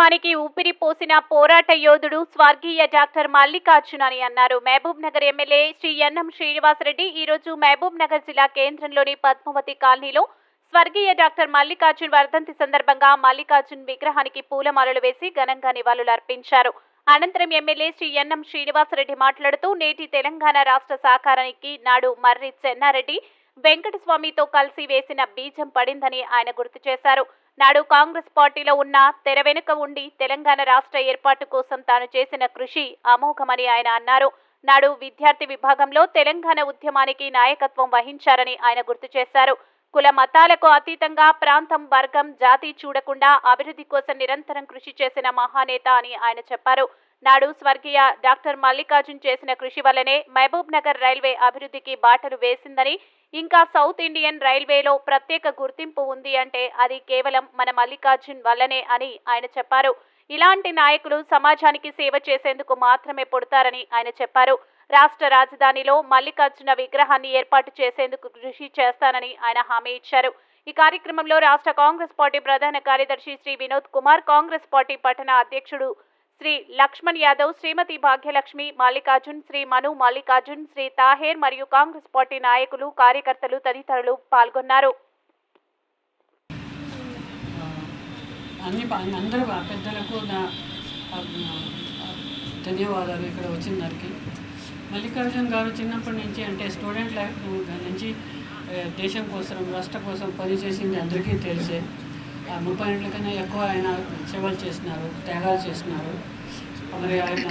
ఉద్యమానికి ఊపిరి పోసిన పోరాట యోధుడు స్వర్గీయ డాక్టర్ మల్లికార్జున్ అని అన్నారు. మహబూబ్ నగర్ ఎమ్మెల్యే శ్రీ ఎన్ఎం శ్రీనివాసరెడ్డి ఈ రోజు మహబూబ్ నగర్ జిల్లా కేంద్రంలోని పద్మావతి కాలనీలో స్వర్గీయ డాక్టర్ మల్లికార్జున్ వర్ధంతి సందర్భంగా మల్లికార్జున్ విగ్రహానికి పూలమాలలు వేసి ఘనంగా నివాళులు అర్పించారు. అనంతరం ఎమ్మెల్యే శ్రీ ఎన్ఎం శ్రీనివాసరెడ్డి మాట్లాడుతూ నేటి తెలంగాణ రాష్ట్ర సాకారానికి నాడు మర్రి చెన్నారెడ్డి వెంకటస్వామితో కలిసి వేసిన బీజం పడిందని ఆయన గుర్తు చేశారు. నాడు కాంగ్రెస్ పార్టీలో ఉన్న తెర వెనుక ఉండి తెలంగాణ రాష్ట్ర ఏర్పాటు కోసం తాను చేసిన కృషి అమోఘమని ఆయన అన్నారు. నాడు విద్యార్థి విభాగంలో తెలంగాణ ఉద్యమానికి నాయకత్వం వహించారని ఆయన గుర్తు చేశారు. కుల మతాలకు అతీతంగా ప్రాంతం వర్గం జాతి చూడకుండా అభివృద్ధి కోసం నిరంతరం కృషి చేసిన మహానేత అని ఆయన చెప్పారు. నాడు స్వర్గీయ డాక్టర్ మల్లికార్జున్ చేసిన కృషి వల్లనే మహబూబ్ నగర్ రైల్వే అభివృద్ధికి బాటలు వేసిందని ఇంకా సౌత్ ఇండియన్ రైల్వేలో ప్రత్యేక గుర్తింపు ఉంది అంటే అది కేవలం మన మల్లికార్జున్ వల్లనే అని ఆయన చెప్పారు. ఇలాంటి నాయకులు సమాజానికి సేవ చేసేందుకు మాత్రమే పుడతారని ఆయన చెప్పారు. రాష్ట్ర రాజధానిలో మల్లికార్జున విగ్రహాన్ని ఏర్పాటు చేసేందుకు కృషి చేస్తానని ఆయన హామీ ఇచ్చారు. ఈ కార్యక్రమంలో రాష్ట్ర కాంగ్రెస్ పార్టీ ప్రధాన కార్యదర్శి శ్రీ వినోద్ కుమార్ కాంగ్రెస్ పార్టీ పట్టణ అధ్యక్షుడు శ్రీ లక్ష్మణ్ యాదవ్ శ్రీమతి భాగ్యలక్ష్మి మల్లికార్జున్ శ్రీ మను మల్లికార్జున్ శ్రీ తాహేర్ మరియు కాంగ్రెస్ పార్టీ నాయకులు కార్యకర్తలు తదితరులు పాల్గొన్నారు. అన్ని అందరూ పెద్దలకు నా ధన్యవాదాలు ఇక్కడ వచ్చిన దానికి మల్లికార్జున్ గారు చిన్నప్పటి నుంచి అంటే స్టూడెంట్ లైఫ్ నుంచి దేశం కోసం రాష్ట్ర కోసం పనిచేసింది అందరికీ తెలిసే. ముప్పై ఏళ్ళ కన్నా ఎక్కువ ఆయన సేవలు చేసినారు త్యాగాలు చేసినారు మరి ఆయన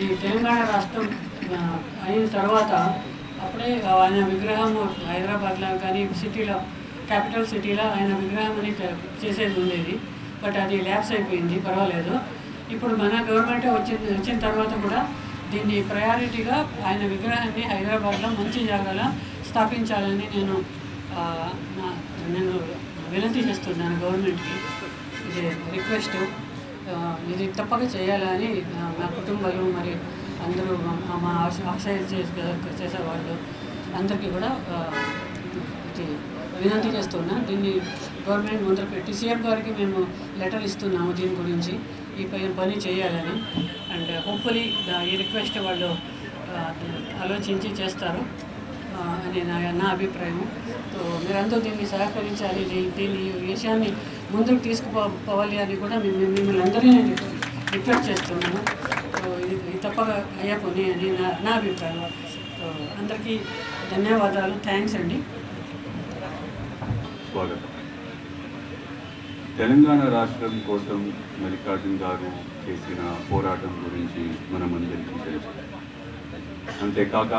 ఈ తెలంగాణ రాష్ట్రం అయిన తర్వాత అప్పుడే ఆయన విగ్రహం హైదరాబాద్లో కానీ సిటీలో క్యాపిటల్ సిటీలో ఆయన విగ్రహం అని చేసేది ఉండేది. బట్ అది ల్యాబ్స్ అయిపోయింది పర్వాలేదు. ఇప్పుడు మన గవర్నమెంట్ వచ్చిన వచ్చిన తర్వాత కూడా దీన్ని ప్రయారిటీగా ఆయన విగ్రహాన్ని హైదరాబాద్లో మంచి జాగాలో స్థాపించాలని నేను నా- నేను వినతి చేస్తున్నాను గవర్నమెంట్కి. ఇది రిక్వెస్ట్. ఇది తప్పక చేయాలని నా మా కుటుంబాలు మరి అందరూ మా- ఆశ ఆశయ చేసే చేసేవాళ్ళు అందరికీ కూడా ఇది వినంతి చేస్తున్నా. దీన్ని గవర్నమెంట్ ముందర పెట్టి సీఎం గారికి మేము లెటర్ ఇస్తున్నాము దీని గురించి. ఈ పని చేయాలని. అండ్ హోప్ఫుల్లీ ఈ రిక్వెస్ట్ వాళ్ళు ఆలోచించి చేస్తారు. అని నా నా అభిప్రాయం సో మీరందరూ దీన్ని సహకరించాలి దీన్ని విషయాన్ని ముందుకు తీసుకుపోవాలి అని కూడా మేము మిమ్మల్ని అందరినీ రిక్వెస్ట్ చేస్తున్నాను. సో ఇది ఇది తప్పక అయ్యే పని అని నా నా అభిప్రాయం. సో అందరికీ ధన్యవాదాలు. థ్యాంక్స్ అండి. స్వాగతం. తెలంగాణ రాష్ట్రం కోసం మల్లికార్జున్ గారు చేసిన పోరాటం గురించి మనమందరికీ తెలుసు. అంతేకాక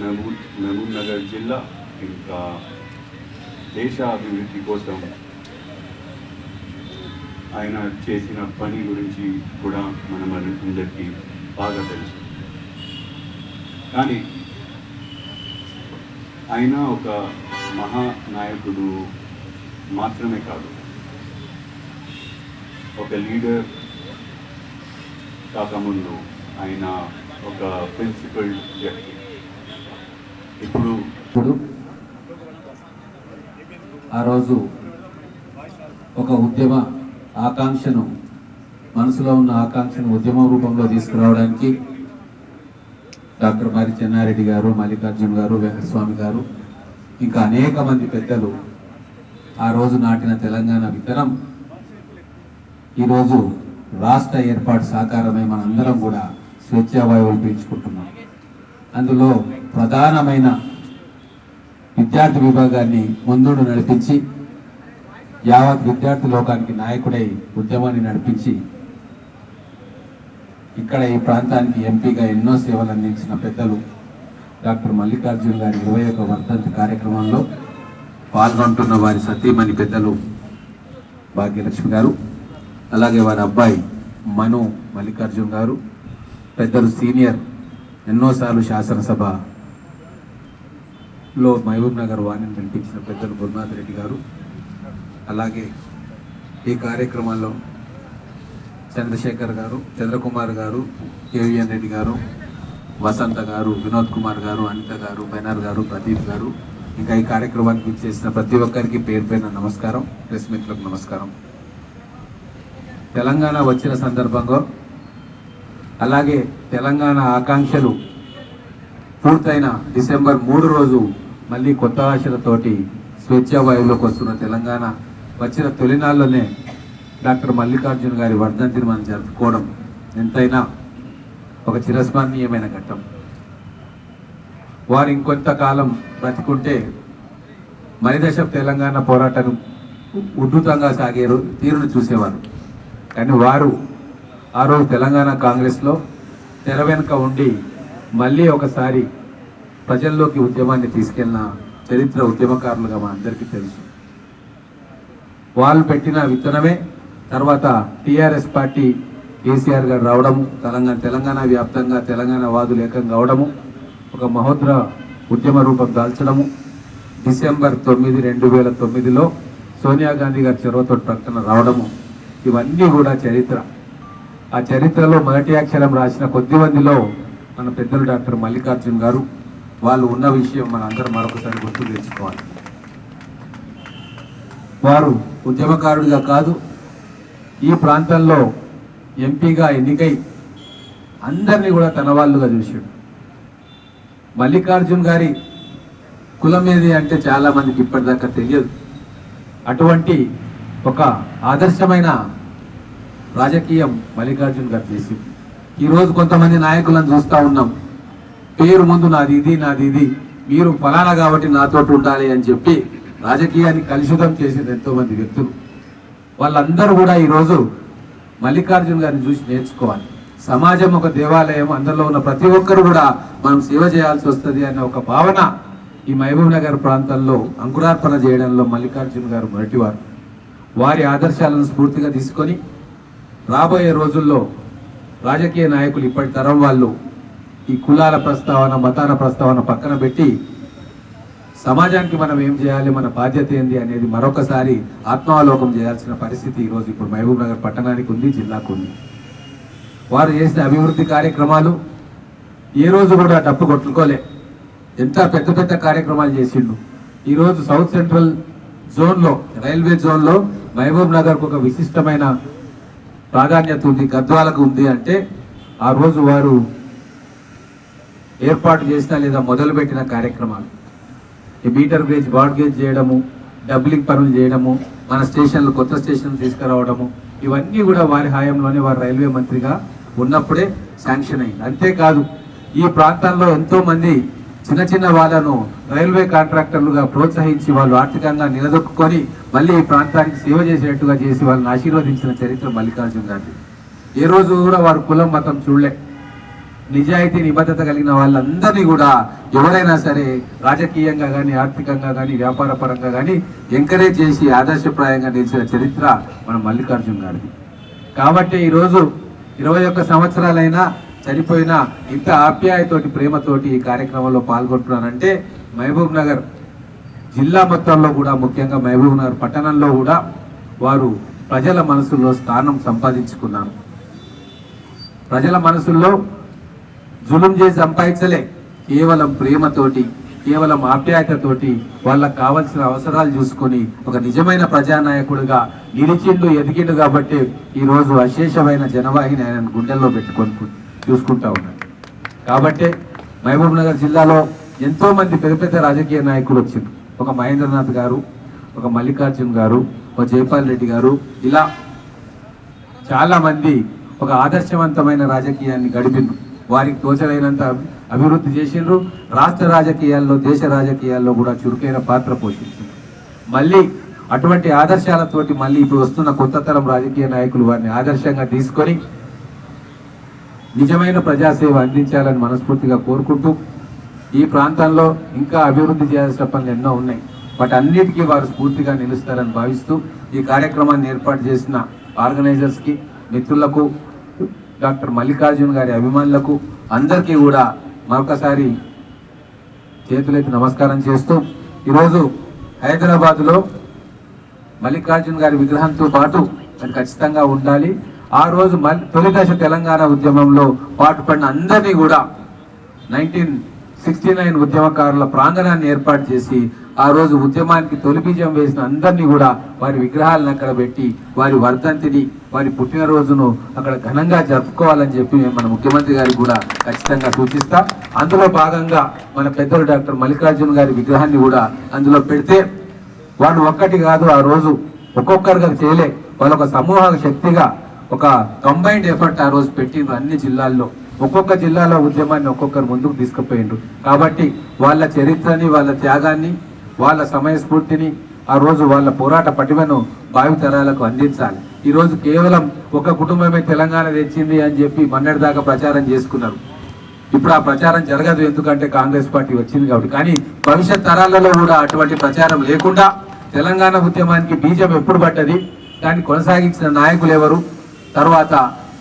మహబూబ్ మహబూబ్ నగర్ జిల్లా ఇంకా దేశ అభివృద్ధి కోసం ఆయన చేసిన పని గురించి కూడా మనం అందరికీ బాగా తెలుసు. కానీ ఆయన ఒక మహానాయకుడు మాత్రమే కాదు. ఒక లీడర్ కాకముందు ఆయన ఒక ప్రిన్సిపల్ వ్యక్తి. ఇప్పుడు ఆ రోజు ఒక ఉద్యమ ఆకాంక్షను మనసులో ఉన్న ఆకాంక్షను ఉద్యమ రూపంలో తీసుకురావడానికి డాక్టర్ మరి చెన్నారెడ్డి గారు మల్లికార్జున్ గారు వెంకటస్వామి గారు ఇంకా అనేక మంది పెద్దలు ఆ రోజు నాటిన తెలంగాణ విత్తనం. ఈరోజు రాష్ట్ర ఏర్పాటు సాకారమై మనందరం కూడా స్వేచ్ఛావాయువులు పీల్చుకుంటున్నాం. అందులో ప్రధానమైన విద్యార్థి విభాగాన్ని ముందుడు నడిపించి యావత్ విద్యార్థి లోకానికి నాయకుడై ఉద్యమాన్ని నడిపించి ఇక్కడ ఈ ప్రాంతానికి ఎంపీగా ఎన్నో సేవలు అందించిన పెద్దలు డాక్టర్ మల్లికార్జున్ గారి ఇరవై ఒక వర్ధంతి కార్యక్రమంలో పాల్గొంటున్న వారి సతీమణి పెద్దలు భాగ్యలక్ష్మి గారు అలాగే వారి అబ్బాయి మను మల్లికార్జున్ గారు పెద్దలు సీనియర్ ఎన్నోసార్లు శాసనసభ లో మహబూబ్ నగర్ వాణిని వినిపించిన పెద్దలు గురునాథ్ రెడ్డి గారు అలాగే ఈ కార్యక్రమంలో చంద్రశేఖర్ గారు చంద్రకుమార్ గారు కేవీఎన్ రెడ్డి గారు వసంత గారు వినోద్ కుమార్ గారు అనిత గారు బెనర్ గారు ప్రదీప్ గారు. ఇంకా ఈ కార్యక్రమానికి చేసిన ప్రతి ఒక్కరికి పేరు పైన నమస్కారం ప్రెస్ మిత్రులకు నమస్కారం. తెలంగాణ వచ్చిన సందర్భంగా అలాగే తెలంగాణ ఆకాంక్షలు పూర్తయిన డిసెంబర్ మూడు రోజు మళ్ళీ కొత్త ఆశలతోటి స్వేచ్ఛావాయువులోకి వస్తున్న తెలంగాణ వచ్చిన తొలినాల్లోనే డాక్టర్ మల్లికార్జున గారి వర్ధంతిని మనం జరుపుకోవడం ఎంతైనా ఒక చిరస్మరణీయమైన ఘట్టం. వారు ఇంకొంతకాలం బ్రతికుంటే మరిదశ తెలంగాణ పోరాటం ఉద్ధృతంగా సాగే తీరును చూసేవారు. కానీ వారు ఆ రోజు తెలంగాణ కాంగ్రెస్లో తెర వెనుక ఉండి మళ్ళీ ఒకసారి ప్రజల్లోకి ఉద్యమాన్ని తీసుకెళ్ళిన చరిత్ర ఉద్యమకారులుగా మా అందరికీ తెలుసు. వాళ్ళు పెట్టిన విత్తనమే తర్వాత టీఆర్ఎస్ పార్టీ కేసీఆర్ గారు రావడము తెలంగాణ తెలంగాణ వ్యాప్తంగా తెలంగాణ వాదులు ఏకం కావడము ఒక మహోద్ర ఉద్యమ రూపం దాల్చడము. డిసెంబర్ తొమ్మిది రెండు వేల తొమ్మిదిలో సోనియా గాంధీ గారి చొరవతో ప్రకటన రావడము. ఇవన్నీ కూడా చరిత్ర. ఆ చరిత్రలో మొదటి అక్షరం రాసిన కొద్ది మందిలో మన పెద్దలు డాక్టర్ మల్లికార్జున్ గారు వాళ్ళు ఉన్న విషయం మన అందరం మరొకసారి గుర్తు తెచ్చుకోవాలి. వారు ఉద్యమకారుడిగా కాదు ఈ ప్రాంతంలో ఎంపీగా ఎన్నికై అందరినీ కూడా తన వాళ్ళుగా చూశాడు. మల్లికార్జున్ గారి కులం ఏది అంటే చాలామందికి ఇప్పటిదాకా తెలియదు. అటువంటి ఒక ఆదర్శమైన రాజకీయం మల్లికార్జున్ గారు చేసింది. ఈరోజు కొంతమంది నాయకులను చూస్తూ ఉన్నాం. పేరు ముందు నాది ఇది నాది ఇది. మీరు ఫలానా కాబట్టి నాతోటి ఉండాలి అని చెప్పి రాజకీయాన్ని కలుషితం చేసిన ఎంతో మంది వ్యక్తులు. వాళ్ళందరూ కూడా ఈరోజు మల్లికార్జున్ గారిని చూసి నేర్చుకోవాలి. సమాజం ఒక దేవాలయం అందులో ఉన్న ప్రతి ఒక్కరు కూడా మనం సేవ చేయాల్సి వస్తుంది అనే ఒక భావన ఈ మహబూబ్ నగర్ ప్రాంతంలో అంకురార్పణ చేయడంలో మల్లికార్జున్ గారు మొదటివారు. వారి ఆదర్శాలను స్ఫూర్తిగా తీసుకొని రాబోయే రోజుల్లో రాజకీయ నాయకులు ఇప్పటి తరం వాళ్ళు ఈ కులాల ప్రస్తావన మతాల ప్రస్తావన పక్కన పెట్టి సమాజానికి మనం ఏం చేయాలి మన బాధ్యత ఏంది అనేది మరొకసారి ఆత్మావలోకం చేయాల్సిన పరిస్థితి ఈరోజు ఇప్పుడు మహబూబ్ నగర్ పట్టణానికి ఉంది జిల్లాకు ఉంది. వారు చేసిన అభివృద్ధి కార్యక్రమాలు ఏ రోజు కూడా డప్పు కొట్టుకోలే. ఎంత పెద్ద పెద్ద కార్యక్రమాలు చేసిండు ఈరోజు సౌత్ సెంట్రల్ జోన్లో రైల్వే జోన్లో మహబూబ్ నగర్కు ఒక విశిష్టమైన ప్రాధాన్యత ఉంది గద్వాలకు ఉంది అంటే ఆ రోజు వారు ఏర్పాటు చేసిన లేదా మొదలుపెట్టిన కార్యక్రమాలు. ఈ మీటర్ గేజ్ బాడ్ గేజ్ చేయడము డబ్లింగ్ పనులు చేయడము మన స్టేషన్లు కొత్త స్టేషన్లు తీసుకురావడము ఇవన్నీ కూడా వారి హయాంలోనే వారు రైల్వే మంత్రిగా ఉన్నప్పుడే శాంక్షన్ అయింది. అంతేకాదు ఈ ప్రాంతాల్లో ఎంతోమంది చిన్న చిన్న వాళ్ళను రైల్వే కాంట్రాక్టర్లుగా ప్రోత్సహించి వాళ్ళు ఆర్థికంగా నిలదొక్కుని మళ్ళీ ఈ ప్రాంతానికి సేవ చేసేట్టుగా చేసి వాళ్ళని ఆశీర్వదించిన చరిత్ర మల్లికార్జున గారిది. ఏ రోజు కూడా వారు కులం మతం చూడలే. నిజాయితీ నిబద్ధత కలిగిన వాళ్ళందరినీ కూడా ఎవరైనా సరే రాజకీయంగా కానీ ఆర్థికంగా కానీ వ్యాపార పరంగా కానీ ఎంకరేజ్ చేసి ఆదర్శప్రాయంగా నిలిచిన చరిత్ర మన మల్లికార్జున్ గారిది. కాబట్టి ఈరోజు ఇరవై ఒక్క సంవత్సరాలైనా చనిపోయిన ఇంత ఆప్యాయతోటి ప్రేమతోటి ఈ కార్యక్రమంలో పాల్గొంటున్నానంటే మహబూబ్ నగర్ జిల్లా మొత్తంలో కూడా ముఖ్యంగా మహబూబ్ నగర్ పట్టణంలో కూడా వారు ప్రజల మనసుల్లో స్థానం సంపాదించుకున్నారు. ప్రజల మనసుల్లో జులుం చేసి సంపాదించలే. కేవలం ప్రేమతోటి కేవలం ఆప్యాయతతోటి వాళ్ళకు కావలసిన అవసరాలు చూసుకొని ఒక నిజమైన ప్రజానాయకుడుగా నిలిచిండు ఎదిగిండు కాబట్టి ఈ రోజు అశేషమైన జనవాహిని ఆయన గుండెల్లో పెట్టుకొని చూసుకుంటా ఉన్నాడు. కాబట్టి మహబూబ్ నగర్ జిల్లాలో ఎంతో మంది పెద్ద పెద్ద రాజకీయ నాయకులు వచ్చింది ఒక మహేంద్రనాథ్ గారు ఒక మల్లికార్జున్ గారు ఒక జైపాల్ రెడ్డి గారు ఇలా చాలామంది ఒక ఆదర్శవంతమైన రాజకీయాన్ని గడిపిండ్రు వారికి తోచలైనంత అభివృద్ధి చేసిండ్రు. రాష్ట్ర రాజకీయాల్లో దేశ రాజకీయాల్లో కూడా చురుకైన పాత్ర పోషించిండ్రు మళ్ళీ అటువంటి ఆదర్శాలతోటి మళ్ళీ ఇప్పుడు వస్తున్న కొత్త తరం రాజకీయ నాయకులు వారిని ఆదర్శంగా తీసుకొని నిజమైన ప్రజాసేవ అందించాలని మనస్ఫూర్తిగా కోరుకుంటూ ఈ ప్రాంతంలో ఇంకా అభివృద్ధి చేయాల్సిన పనులు ఎన్నో ఉన్నాయి. వాటి అన్నిటికీ వారు స్ఫూర్తిగా నిలుస్తారని భావిస్తూ ఈ కార్యక్రమాన్ని ఏర్పాటు చేసిన ఆర్గనైజర్స్కి మిత్రులకు డాక్టర్ మల్లికార్జున్ గారి అభిమానులకు అందరికీ కూడా మరొకసారి చేతులైతే నమస్కారం చేస్తూ ఈరోజు హైదరాబాద్లో మల్లికార్జున్ గారి విగ్రహంతో పాటు అది ఖచ్చితంగా ఉండాలి. ఆ రోజు మ తొలి దశ తెలంగాణ ఉద్యమంలో పాటుపడిన అందరినీ కూడా నైన్టీన్ సిక్స్టీ నైన్ ఉద్యమకారుల ప్రాంగణాన్ని ఏర్పాటు చేసి ఆ రోజు ఉద్యమానికి తొలిబీజం వేసిన అందరినీ కూడా వారి విగ్రహాలను అక్కడ పెట్టి వారి వర్ధంతిని వారి పుట్టినరోజును అక్కడ ఘనంగా జరుపుకోవాలని చెప్పి మేము మన ముఖ్యమంత్రి గారికి కూడా ఖచ్చితంగా సూచిస్తాం. అందులో భాగంగా మన పెద్దలు డాక్టర్ మల్లికార్జున గారి విగ్రహాన్ని కూడా అందులో పెడితే వాళ్ళు ఒక్కటి కాదు ఆ రోజు ఒక్కొక్కరుగా చేయలే వాళ్ళు ఒక సమూహ శక్తిగా ఒక కంబైన్డ్ ఎఫర్ట్ ఆ రోజు పెట్టిండ్రు అన్ని జిల్లాల్లో. ఒక్కొక్క జిల్లాలో ఉద్యమాన్ని ఒక్కొక్కరు ముందుకు తీసుకుపోయిండ్రు. కాబట్టి వాళ్ళ చరిత్రని వాళ్ళ త్యాగాన్ని వాళ్ళ సమయస్ఫూర్తిని ఆ రోజు వాళ్ళ పోరాట పటిమను భావితరాలకు అందించాలి. ఈరోజు కేవలం ఒక కుటుంబమే తెలంగాణ తెచ్చింది అని చెప్పి మొన్నటిదాకా ప్రచారం చేసుకున్నారు. ఇప్పుడు ఆ ప్రచారం జరగదు ఎందుకంటే కాంగ్రెస్ పార్టీ వచ్చింది కాబట్టి. కానీ భవిష్యత్ తరాలలో కూడా అటువంటి ప్రచారం లేకుండా తెలంగాణ ఉద్యమానికి బీజం ఎప్పుడు పడ్డది? దాన్ని కొనసాగించిన నాయకులు ఎవరు? తర్వాత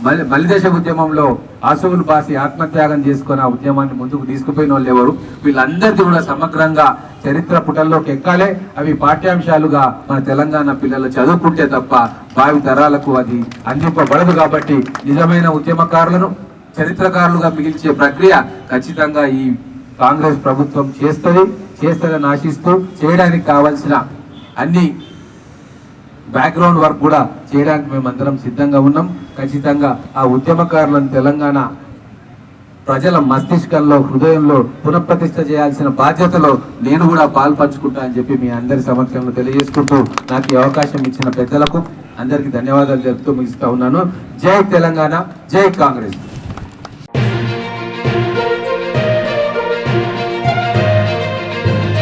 మలి మలిదశ ఉద్యమంలో ఆసువులు బాసి ఆత్మత్యాగం చేసుకుని ఆ ఉద్యమాన్ని ముందుకు తీసుకుపోయిన వాళ్ళు ఎవరు? వీళ్ళందరికీ కూడా సమగ్రంగా చరిత్ర పుటల్లోకి ఎక్కాలే. అవి పాఠ్యాంశాలుగా మన తెలంగాణ పిల్లలు చదువుకుంటే తప్ప భావి తరాలకు అది అందింపబడదు కాబట్టి నిజమైన ఉద్యమకారులను చరిత్రకారులుగా మిగిల్చే ప్రక్రియ ఖచ్చితంగా ఈ కాంగ్రెస్ ప్రభుత్వం చేస్తుంది చేస్తుందని ఆశిస్తూ చేయడానికి కావాల్సిన అన్ని బ్యాక్గ్రౌండ్ వర్క్ కూడా చేయడానికి మేమందరం సిద్ధంగా ఉన్నాం. ఖచ్చితంగా ఆ ఉద్యమకారులను తెలంగాణ ప్రజల మస్తిష్కంలో హృదయంలో పునఃప్రతిష్ఠ చేయాల్సిన బాధ్యతలో నేను కూడా పాల్పంచుకుంటా అని చెప్పి మీ అందరి సమక్షంలో తెలియజేసుకుంటూ నాకు ఈ అవకాశం ఇచ్చిన పెద్దలకు అందరికీ ధన్యవాదాలు తెలుపుతూ ముగిస్తా ఉన్నాను. జై తెలంగాణ జై కాంగ్రెస్.